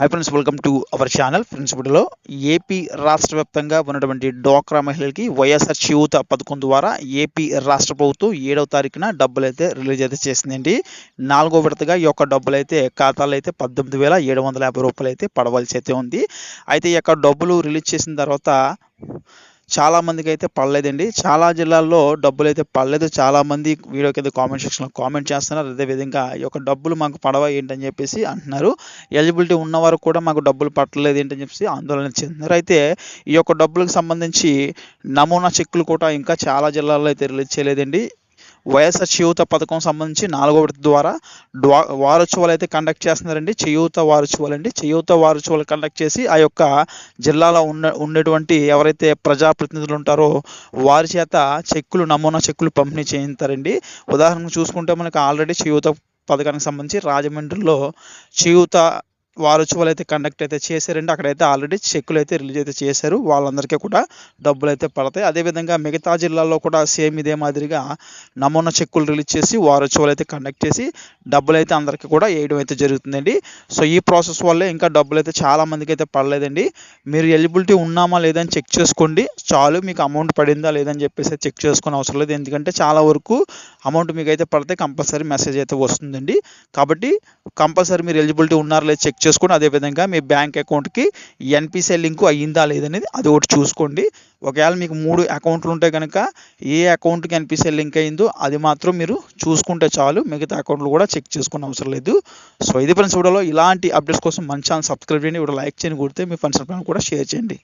Hi friends welcome to our channel friends ఇప్పుడులో AP రాష్ట్ర వ్యాప్తంగా ఉన్నటువంటి డోక్రా మహిళలకి వైఎస్ఆర్ చేయూత పథకం ద్వారా ఏపీ రాష్ట్ర ప్రభుత్వం ఏడవ తారీఖున డబ్బులు అయితే రిలీజ్ అయితే చేసిందండి. నాలుగో విడతగా ఈ యొక్క డబ్బులు అయితే ఖాతాలో అయితే పద్దెనిమిది వేల ఏడు వందల యాభై రూపాయలు అయితే పడవలసి అయితే ఉంది. అయితే ఈ యొక్క డబ్బులు రిలీజ్ చేసిన తర్వాత చాలా మందికి అయితే పడలేదండి. చాలా జిల్లాల్లో డబ్బులు అయితే పడలేదు. చాలా మంది వీడియో కింద కామెంట్ సెక్షన్లో కామెంట్ చేస్తున్నారు. అదేవిధంగా ఈ యొక్క డబ్బులు మాకు పడవ ఏంటని చెప్పేసి అంటున్నారు. ఎలిజిబిలిటీ ఉన్నవారు కూడా మాకు డబ్బులు పట్టలేదు ఏంటని చెప్పేసి ఆందోళన చెందుతున్నారు. అయితే ఈ యొక్క డబ్బులకు సంబంధించి నమూనా చెక్కులు కూడా ఇంకా చాలా జిల్లాల్లో అయితే రిలీజ్ చేయలేదండి. వైఎస్ఆర్ చేయూత పథకం సంబంధించి నాలుగో విడత ద్వారా డ్వా వారోత్సవాలు అయితే కండక్ట్ చేస్తున్నారండి. చేయూత వారోత్సవాలు అండి చేయూత వారోత్సవాలు కండక్ట్ చేసి ఆ యొక్క జిల్లాలో ఉన్న ఉండేటువంటి ఎవరైతే ప్రజాప్రతినిధులు ఉంటారో వారి చేత చెక్కులు నమూనా చెక్కులు పంపిణీ చేయిస్తారండి ఉదాహరణకు చూసుకుంటే మనకు ఆల్రెడీ చేయూత పథకానికి సంబంధించి రాజమండ్రిలో చేయూత వారోత్సవాలు అయితే కండక్ట్ అయితే చేశారండి. అక్కడైతే ఆల్రెడీ చెక్కులు అయితే రిలీజ్ అయితే చేశారు. వాళ్ళందరికీ కూడా డబ్బులు అయితే పడతాయి. అదేవిధంగా మిగతా జిల్లాల్లో కూడా సేమ్ ఇదే మాదిరిగా నమూనా చెక్కులు రిలీజ్ చేసి వారోత్సవాలు అయితే కండక్ట్ చేసి డబ్బులు అయితే అందరికీ కూడా వేయడం అయితే జరుగుతుందండి. సో ఈ ప్రాసెస్ వల్లే ఇంకా డబ్బులు అయితే చాలా మందికి అయితే పడలేదండి. మీరు ఎలిజిబిలిటీ ఉన్నామా లేదని చెక్ చేసుకోండి. చాలు మీకు అమౌంట్ పడిందా లేదని చెప్పేసి చెక్ చేసుకునే అవసరం లేదు. ఎందుకంటే చాలా వరకు అమౌంట్ మీకు అయితే పడితే కంపల్సరీ మెసేజ్ అయితే వస్తుందండి. కాబట్టి కంపల్సరీ మీరు ఎలిజిబిలిటీ ఉన్నారా లేదా చెక్ చేసుకొని అదేవిధంగా మీ బ్యాంక్ అకౌంట్కి ఎన్పిసిఐ లింకు అయ్యిందా లేదనేది అది ఒకటి చూసుకోండి. ఒకవేళ మీకు మూడు అకౌంట్లు ఉంటే కనుక ఏ అకౌంట్కి ఎన్పిసిఐ లింక్ అయిందో అది మాత్రం మీరు చూసుకుంటే చాలు. మిగతా అకౌంట్లు కూడా చెక్ చేసుకునే అవసరం లేదు. సో ఇది ఫ్రెండ్స్ వీడియోలో ఇలాంటి అప్డేట్స్ కోసం మంచి ఛానల్ సబ్స్క్రైబ్ చేయండి. ఇప్పుడు లైక్ చేయండి కొడితే మీ ఫ్రెండ్స్ కూడా షేర్ చేయండి.